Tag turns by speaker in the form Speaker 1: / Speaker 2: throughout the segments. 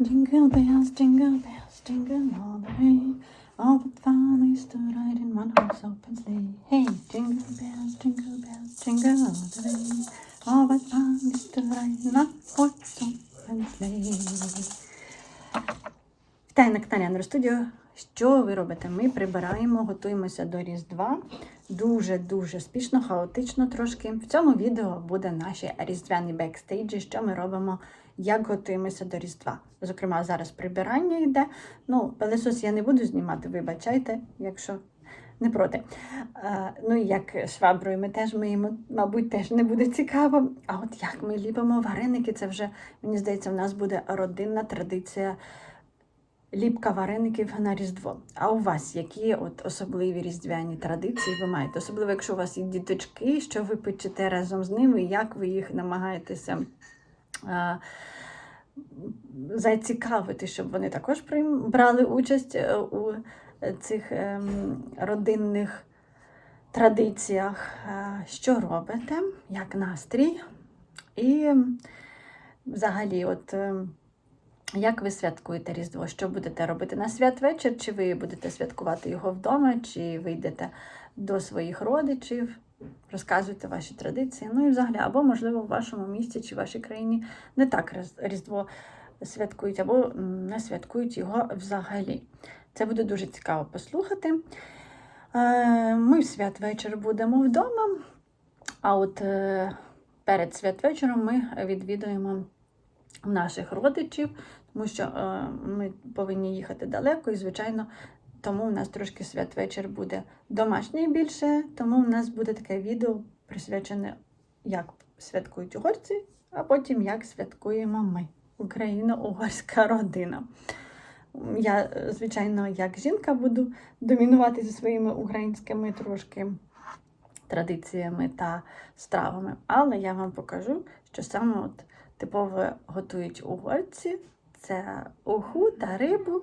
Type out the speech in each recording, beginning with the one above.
Speaker 1: Jingle bells, jingle bells, jingle all the way. Oh, what fun is to in one horse open sleigh. Hey, jingle bells, jingle bells, jingle all the way. Oh, what fun is to in one horse open sleigh. Вітаю на каналі Андро Студіо. Що ви робите? Ми прибираємо, готуємося до Різдва. Дуже-дуже спішно, хаотично трошки. В цьому відео буде наші різдвяні бекстейджі, що ми робимо, як готуємося до Різдва. Зокрема, зараз прибирання йде. Ну, пилесос я не буду знімати, вибачайте, якщо не проти. Е, ну і як шваброю ми теж миємо, мабуть, теж не буде цікаво. А от як ми ліпимо вареники, це вже, мені здається, в нас буде родинна традиція ліпка вареників на Різдво. А у вас які от особливі різдвяні традиції ви маєте? Особливо, якщо у вас є діточки, що ви печете разом з ними, як ви їх намагаєтеся а, зацікавити, щоб вони також брали участь е, у цих ем, родинних традиціях. Що робите? Як настрій? І ем, взагалі, от. Як ви святкуєте Різдво? Що будете робити на святвечір? Чи ви будете святкувати його вдома, чи ви йдете до своїх родичів? Розказуйте ваші традиції. Ну і взагалі, або, можливо, в вашому місті чи в вашій країні не так Різдво святкують, або не святкують його взагалі. Це буде дуже цікаво послухати. Е, Ми в святвечір будемо вдома, а от е, перед святвечором ми відвідуємо наших родичів, тому що е, ми повинні їхати далеко, і, звичайно, тому у нас трошки святвечір буде домашній більше, тому у нас буде таке відео присвячене, як святкують угорці, а потім як святкуємо ми, україно-угорська родина. Я, звичайно, як жінка буду домінувати зі своїми українськими трошки традиціями та стравами, але я вам покажу, що саме от типово готують угорці. Це уху та рибу.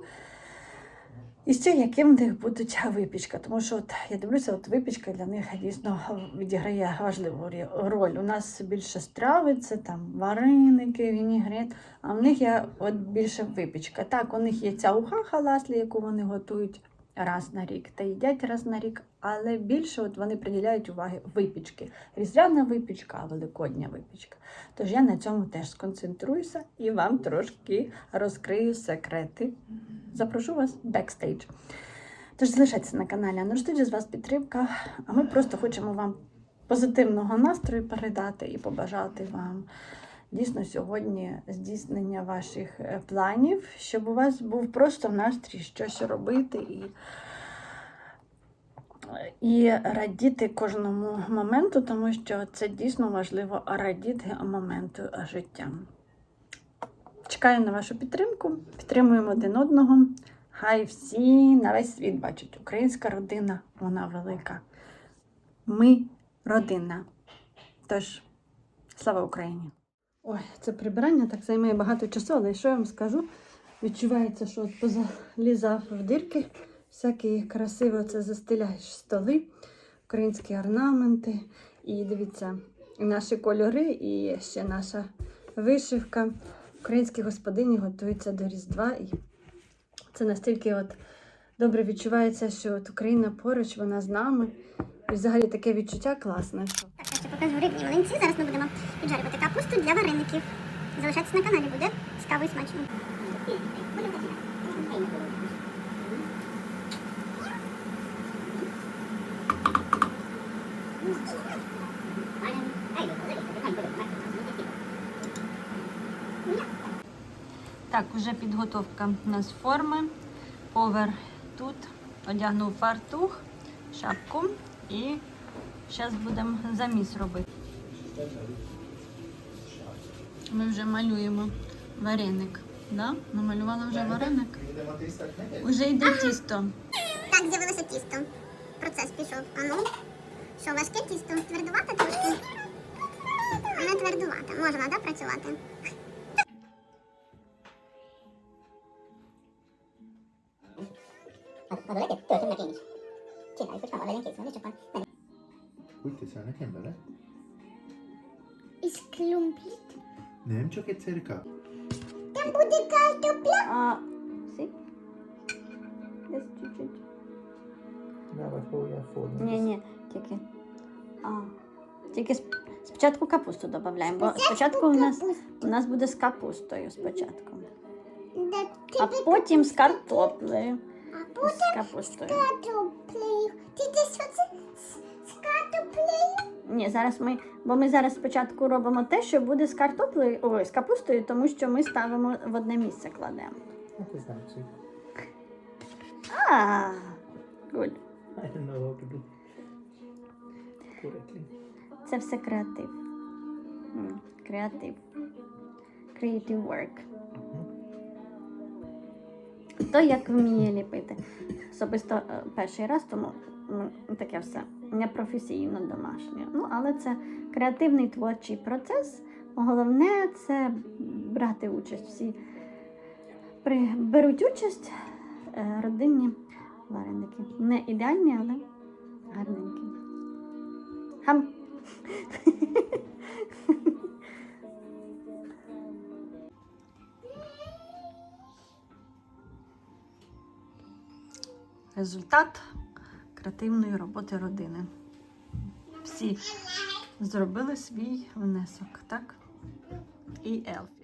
Speaker 1: І ще яким в них будуть випічка. Тому що от, я дивлюся, от випічка для них дійсно відіграє важливу роль. У нас більше страви, це там вареники, вінігрет, а в них є от більше випічка. Так, у них є ця уха халаслі, яку вони готують раз на рік та їдять раз на рік, але більше от вони приділяють уваги випічки. Різдвяна випічка, великодня випічка. Тож я на цьому теж сконцентруюся і вам трошки розкрию секрети. Запрошу вас бекстейдж. Тож залишайтеся на каналі Анурстуді, з вас підтримка. А ми просто хочемо вам позитивного настрою передати і побажати вам дійсно сьогодні здійснення ваших е, планів, щоб у вас був просто настрій щось робити і, і радіти кожному моменту, тому що це дійсно важливо радіти моменту життя. Чекаю на вашу підтримку, підтримуємо один одного. Хай всі на весь світ бачать, українська родина, вона велика. Ми родина. Тож, слава Україні! Ой, це прибирання так займає багато часу, але що я вам скажу? Відчувається, що от позалізав в дірки, всякі красиво це застеляєш столи, українські орнаменти. І дивіться, наші кольори, і ще наша вишивка. Українські господині готуються до Різдва. І це настільки от добре відчувається, що от Україна поруч, вона з нами. І взагалі таке відчуття класне.
Speaker 2: Так, я ще покажу рибні млинці. Зараз ми будемо піджарювати капусту для вареників. Залишайтесь на каналі, буде цікаво і смачно.
Speaker 1: Так, вже підготовка у нас форми. Повер тут одягнув фартух, шапку і зараз будемо заміс робити. Ми вже малюємо вареник. Да? Намалювала вже вареник. Уже йде тісто.
Speaker 2: Так, з'явилося тісто. Процес пішов. А ну, що важке тісто? Твердувате трошки? Не твердувате. Можна, да, працювати?
Speaker 3: Úgy teszel nekem bele?
Speaker 2: És klumpit?
Speaker 3: Nem, csak egyszer kap.
Speaker 2: Te Там буде картопля.
Speaker 1: А, сі? Десь чуть-чуть.
Speaker 3: Давай, бо я форму.
Speaker 1: Ні, ні, тільки. А, тільки спочатку капусту додаємо, бо спочатку у нас, у нас буде з капустою спочатку. А потім з картоплею.
Speaker 2: А
Speaker 1: З
Speaker 2: потім
Speaker 1: капустою.
Speaker 2: картоплею. Ти десь оце з, з?
Speaker 1: Ні, зараз ми, бо ми зараз спочатку робимо те, що буде з картоплею, ой, з капустою, тому що ми ставимо в одне місце кладемо.
Speaker 3: What that say?
Speaker 1: А, good.
Speaker 3: I don't know how to do correctly.
Speaker 1: Це все креатив. М, Креатив. Creative work. Хто як вміє ліпити. Особисто е, перший раз, тому м, таке все непрофесійно домашнє. Ну, але це креативний творчий процес. Головне це брати участь. Всі беруть участь е, родинні вареники. Не ідеальні, але гарненькі. Хам. Результат креативної роботи родини. Всі зробили свій внесок, так? І елф.